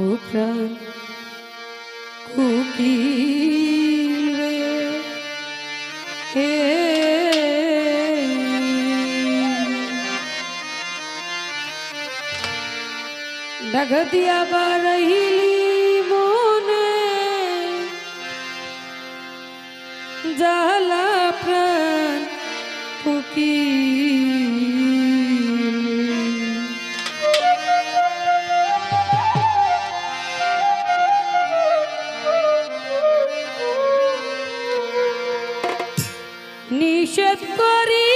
ও প্রাণ কুকিল হে ডগতিয়া বারহিলি মনে জালা প্রাণ কুকিল নিষেধ করি।